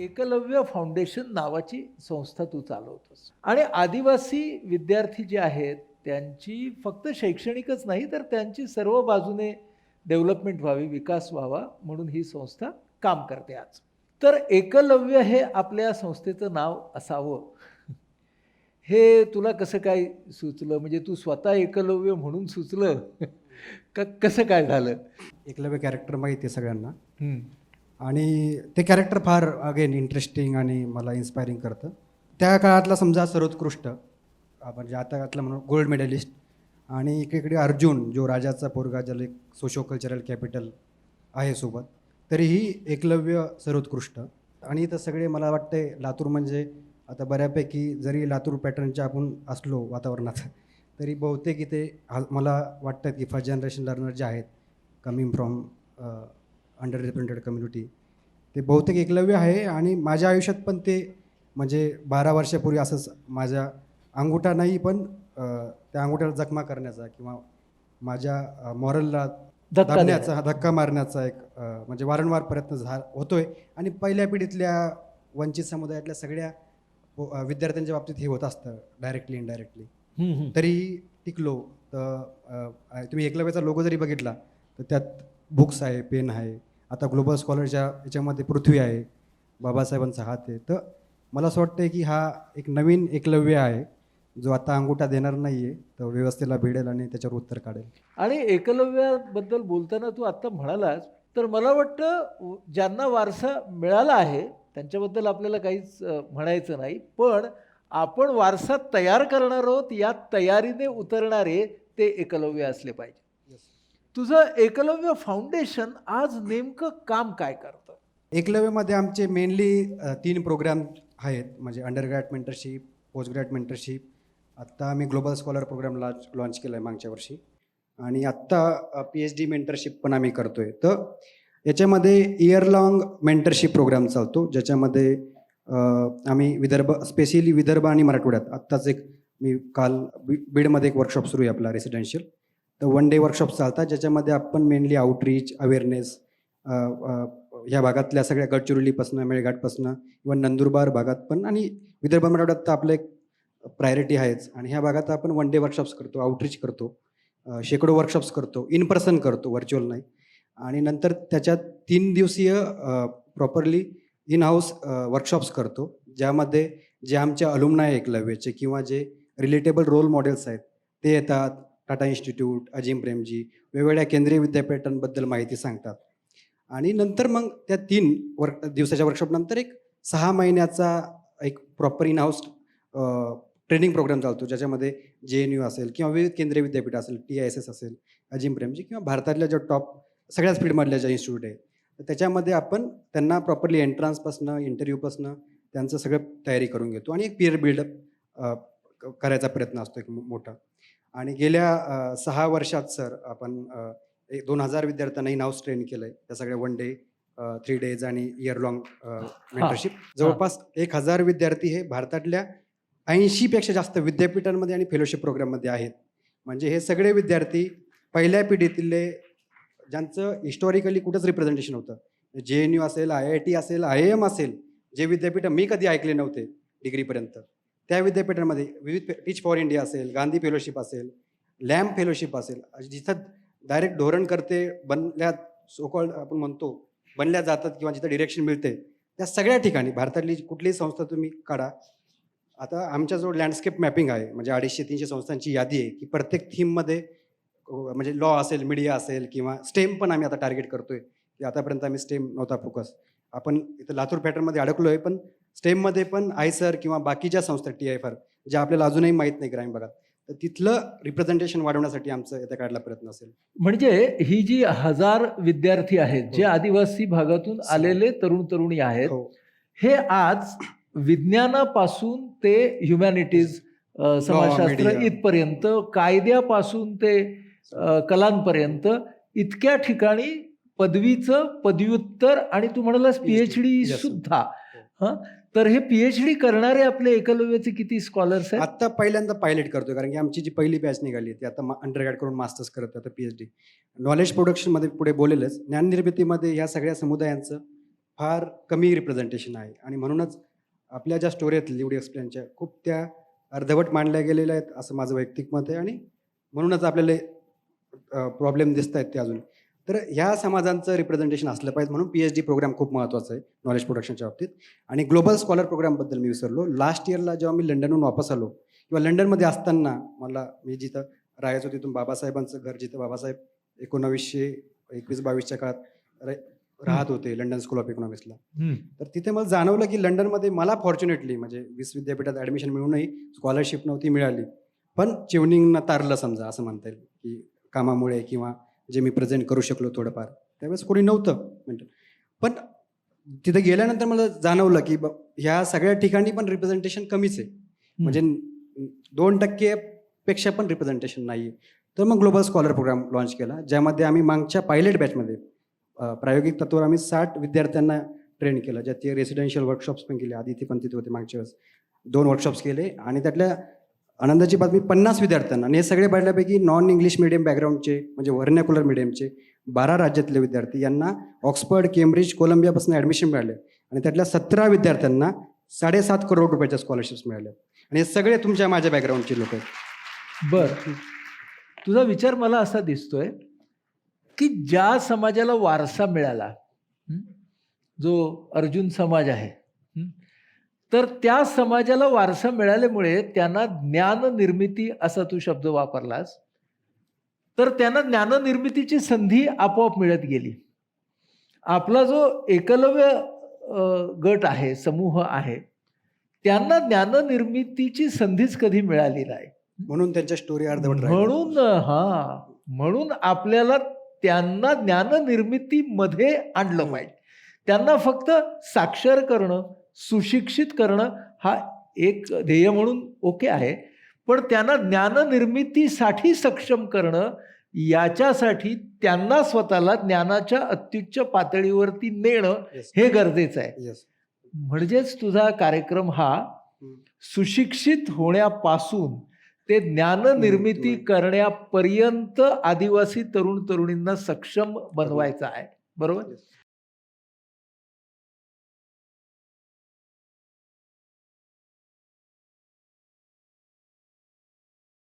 Eklavya foundation नावाची संस्था तू चालवतोस. आणि आदिवासी विद्यार्थी जे आहेत त्यांची फक्त शैक्षणिकच नाही तर त्यांची सर्व बाजूने डेव्हलपमेंट व्हावी विकास व्हावा म्हणून ही संस्था काम करते आज. तर एकलव्य हे आपल्या संस्थेचं नाव असावं. हे तुला कसं काय सुचलं? म्हणजे तू स्वतः एकलव्य म्हणून सुचलं? का कसं काय झालं? एकलव्य कॅरेक्टर माहिती आहे सगळ्यांना. आणि ते कॅरेक्टर फार अगेन इंटरेस्टिंग आणि मला इन्स्पायरिंग करतं. त्या काळातला समजा सर्वोत्कृष्ट म्हणजे आता काळातला म्हणून गोल्ड मेडलिस्ट आणि इकडे अर्जुन जो राजाचा पोरगा ज्याला एक सोशो कल्चरल कॅपिटल आहे सोबत तरीही एकलव्य सर्वोत्कृष्ट. आणि इथं सगळे मला वाटते लातूर म्हणजे आता बऱ्यापैकी जरी लातूर पॅटर्नच्या आपण असलो वातावरणात तरी बहुतेक इथे मला वाटतं की फर्स्ट जनरेशन लर्नर जे आहेत coming from under represented community ते बहुतेक एकलव्य आहे आणि माझ्या आयुष्यात पण ते म्हणजे बारा वर्षापूर्वी असंच माझ्या अंगुठा नाही पण त्या अंगुठ्याला जखमा करण्याचा किंवा माझ्या मॉरलला दाबण्याचा धक्का मारण्याचा एक म्हणजे वारंवार प्रयत्न झा होतोय. आणि पहिल्या पिढीतल्या वंचित समुदायातल्या सगळ्या विद्यार्थ्यांच्या बाबतीत हे होत असतं डायरेक्टली इनडायरेक्टली. तरी टिकलो. तर तुम्ही एकलव्याचा लोगो जरी बघितला तर त्यात बुक्स आहे पेन आहे आता ग्लोबल स्कॉलरच्या याच्यामध्ये पृथ्वी आहे बाबासाहेबांचा हात आहे. तर मला असं वाटतं की हा एक नवीन एकलव्य आहे जो आता अंगुठा देणार नाही आहे तर व्यवस्थेला भिडेल आणि त्याच्यावर उत्तर काढेल. आणि एकलव्याबद्दल बोलताना तू आत्ता म्हणालास तर मला वाटतं ज्यांना वारसा मिळाला आहे त्यांच्याबद्दल आपल्याला काहीच म्हणायचं नाही. पण आपण वारसा तयार करणार आहोत या तयारीने उतरणारे ते एकलव्य असले पाहिजे. तुझं एकलव्य फाउंडेशन आज नेमकं काम काय करतं? एकलव्यमध्ये आमचे मेनली तीन प्रोग्राम आहेत. म्हणजे under grad mentorship post grad mentorship आत्ता आम्ही global scholar program launch launch केला आहे मागच्या वर्षी. आणि आत्ता पी एच डी मेंटरशिप पण आम्ही करतो आहे तर याच्यामध्ये इयर लॉंग मेंटरशिप प्रोग्राम चालतो. ज्याच्यामध्ये आम्ही विदर्भ स्पेशली विदर्भ आणि मराठवाड्यात. आत्ताच एक मी काल बी बीडमध्ये एक वर्कशॉप सुरू आहे आपला रेसिडेन्शियल वन डे वर्कशॉप चालतात ज्याच्यामध्ये आपण मेनली आउटरीच अवेअरनेस ह्या भागातल्या सगळ्या गडचिरोलीपासनं मेळघाटपासनं किंवा नंदुरबार भागात पण आणि विदर्भ मराठवाड्यात तर आपलं एक प्रायोरिटी आहेच. आणि ह्या भागात आपण वन डे वर्कशॉप्स करतो आउटरीच करतो शेकडो वर्कशॉप्स करतो इन पर्सन करतो व्हर्च्युअल नाही. आणि नंतर त्याच्यात तीन दिवसीय प्रॉपरली इन हाऊस वर्कशॉप्स करतो ज्यामध्ये जे आमच्या अलुमनाय एकलव्याचे किंवा जे रिलेटेबल रोल मॉडेल्स आहेत ते येतात टाटा इन्स्टिट्यूट अजिम प्रेमजी वेगवेगळ्या केंद्रीय विद्यापीठांबद्दल माहिती सांगतात. आणि नंतर मग त्या तीन वर्क दिवसाच्या वर्कशॉपनंतर एक सहा महिन्याचा एक proper in house training program चालतो ज्याच्यामध्ये जे एन यू असेल किंवा विविध केंद्रीय विद्यापीठ असेल टी आय एस एस असेल अजिम प्रेमजी किंवा भारतातल्या ज्या टॉप सगळ्याच फील्डमधल्या ज्या इन्स्टिट्यूट आहे तर त्याच्यामध्ये आपण त्यांना प्रॉपरली एंट्रान्सपासनं इंटरव्ह्यूपासनं त्यांचं सगळं तयारी करून घेतो. आणि एक पिअर बिल्डअप करायचा प्रयत्न असतो एक मोठा. आणि गेल्या सहा वर्षात सर आपण एक दोन हजार विद्यार्थ्यांना हाऊस ट्रेन केलं आहे त्या सगळ्या वन डे थ्री डेज आणि इयर लॉंग मेंटरशिप. जवळपास एक हजार विद्यार्थी हे भारतातल्या ऐंशीपेक्षा जास्त विद्यापीठांमध्ये आणि फेलोशिप प्रोग्राममध्ये आहेत. म्हणजे हे सगळे विद्यार्थी पहिल्या पिढीतले ज्यांचं हिस्टॉरिकली कुठंच रिप्रेझेंटेशन होतं जे एन यू असेल आय आय टी असेल आय एम असेल जे विद्यापीठ मी कधी ऐकले नव्हते डिग्रीपर्यंत. त्या विद्यापीठांमध्ये विविध टीच फॉर इंडिया असेल गांधी फेलोशिप असेल लॅम्प फेलोशिप असेल जिथं डायरेक्ट धोरण करते बनल्या सोकॉल्ड आपण म्हणतो बनल्या जातात किंवा जिथं डिरेक्शन मिळते त्या सगळ्या ठिकाणी भारतातली कुठलीही संस्था तुम्ही काढा. आता आमच्याजवळ लँडस्केप मॅपिंग आहे म्हणजे अडीचशे तीनशे संस्थांची यादी आहे की प्रत्येक थीममध्ये म्हणजे लॉ असेल मीडिया असेल किंवा स्टेम पण आम्ही आता टार्गेट करतोय की आतापर्यंत आम्ही स्टेम नव्हता फोकस आपण इथं लातूर पॅटर्नमध्ये अडकलो आहे पण स्टेममध्ये पण आयसर किंवा बाकीच्या संस्था टी आय फार ज्या आपल्याला अजूनही माहीत नाही ग्रामीण भागात तर तिथलं रिप्रेझेंटेशन वाढवण्यासाठी आमचं येत्या काढला प्रयत्न असेल म्हणजे ही जी हजार विद्यार्थी आहेत जे हो. आदिवासी भागातून आलेले तरुण तरुणी आहेत हो हे आज विज्ञानापासून ते ह्युमॅनिटीज समाजशास्त्र. इथपर्यंत कायद्यापासून ते कलांपर्यंत इतक्या ठिकाणी पदवीचं पदव्युत्तर आणि तू म्हणालास PhD. P H D Yes, sir. सुद्धा हं? तर हे पीएच डी करणारे आपले एकलव्याचे किती स्कॉलर्स आहेत? आता पहिल्यांदा पायलट करतोय कारण की आमची जी पहिली बॅच निघाली ती आता अंडरग्रॅड करून मास्टर्स करत आता पी एच डी नॉलेज प्रोडक्शनमध्ये पुढे बोलेलच. ज्ञाननिर्मितीमध्ये ह्या सगळ्या समुदायांचं फार कमी रिप्रेझेंटेशन आहे. आणि म्हणूनच आपल्या ज्या स्टोरी आहेत लिवडी एक्सप्लेनच्या खूप त्या अर्धवट मांडल्या गेलेल्या आहेत असं माझं वैयक्तिक मत आहे. आणि म्हणूनच आपल्याला प्रॉब्लेम दिसत आहेत ते अजून. तर ह्या समाजांचं रिप्रेझेंटेशन असलं पाहिजे म्हणून पी एच डी प्रोग्राम खूप महत्त्वाचा आहे नॉलेज प्रोडक्शनच्या बाबतीत. आणि ग्लोबल स्कॉलर प्रोग्रामबद्दल मी विसरलो. लास्ट इयरला जेव्हा मी लंडनहून वापस आलो किंवा लंडनमध्ये असताना मला मी जिथं राहायचो तिथून बाबासाहेबांचं घर जिथं बाबासाहेब एकोणावीसशे एकवीस बावीसच्या काळात राहत होते लंडन स्कूल ऑफ इकॉनॉमिक्सला. तर तिथे मला जाणवलं की लंडनमध्ये मला फॉर्च्युनेटली म्हणजे वीस विद्यापीठात ॲडमिशन मिळूनही स्कॉलरशिप नव्हती मिळाली. पण चिवनिंगनं तारलं समजा असं म्हणता येईल की कामामुळे किंवा जे मी प्रेझेंट करू शकलो थोडंफार. त्यावेळेस कोणी नव्हतं म्हणजे पण तिथे गेल्यानंतर मला जाणवलं की ब- ह्या सगळ्या ठिकाणी पण रिप्रेझेंटेशन कमीच आहे. म्हणजे दोन टक्केपेक्षा पण रिप्रेझेंटेशन नाही आहे तर मग ग्लोबल स्कॉलर प्रोग्राम लॉन्च केला ज्यामध्ये आम्ही मागच्या पायलट बॅचमध्ये प्रायोगिक तत्वावर आम्ही साठ विद्यार्थ्यांना ट्रेन केलं. ज्यात ते रेसिडेन्शियल वर्कशॉप्स पण केले. आधी ते पण तिथे होते मागच्या वेळेस. दोन वर्कशॉप्स केले आणि त्यातल्या आनंदाची बातमी पन्नास विद्यार्थ्यांना. आणि हे सगळे पाहिल्यापैकी नॉन इंग्लिश मिडियम बॅकग्राऊंडचे म्हणजे व्हर्नॅक्युलर मिडियमचे बारा राज्यातले विद्यार्थी यांना ऑक्सफर्ड केम्ब्रिज कोलंबियापासून ॲडमिशन मिळाले. आणि त्यातल्या सतरा विद्यार्थ्यांना साडेसात करोड रुपयाच्या स्कॉलरशिप्स मिळाल्या आणि हे सगळे तुमच्या माझ्या बॅकग्राऊंडचे लोक आहेत. बर. तुझा विचार मला असा दिसतोय की ज्या समाजाला वारसा मिळाला जो अर्जुन समाज आहे तर त्या समाजाला वारसा मिळाल्यामुळे त्यांना ज्ञान निर्मिती असा तू शब्द वापरलास. तर त्यांना ज्ञाननिर्मितीची संधी आपोआप मिळत गेली. आपला जो एकलव्य गट आहे समूह आहे त्यांना ज्ञाननिर्मितीची संधीच कधी मिळाली नाही. म्हणून त्यांच्या स्टोरी अर्धवट. म्हणून हा म्हणून आपल्याला त्यांना ज्ञाननिर्मितीमध्ये आणलं पाहिजे. त्यांना फक्त साक्षर करणं सुशिक्षित करणं हा एक ध्येय म्हणून ओके आहे पण त्यांना ज्ञाननिर्मितीसाठी सक्षम करणं याच्यासाठी त्यांना स्वतःला ज्ञानाच्या अत्युच्च पातळीवरती नेणं Yes. हे गरजेचं आहे Yes. म्हणजेच तुझा कार्यक्रम हा. सुशिक्षित होण्यापासून ते ज्ञाननिर्मिती. करण्यापर्यंत आदिवासी तरुण तरुणींना सक्षम बनवायचा आहे बरोबर Yes.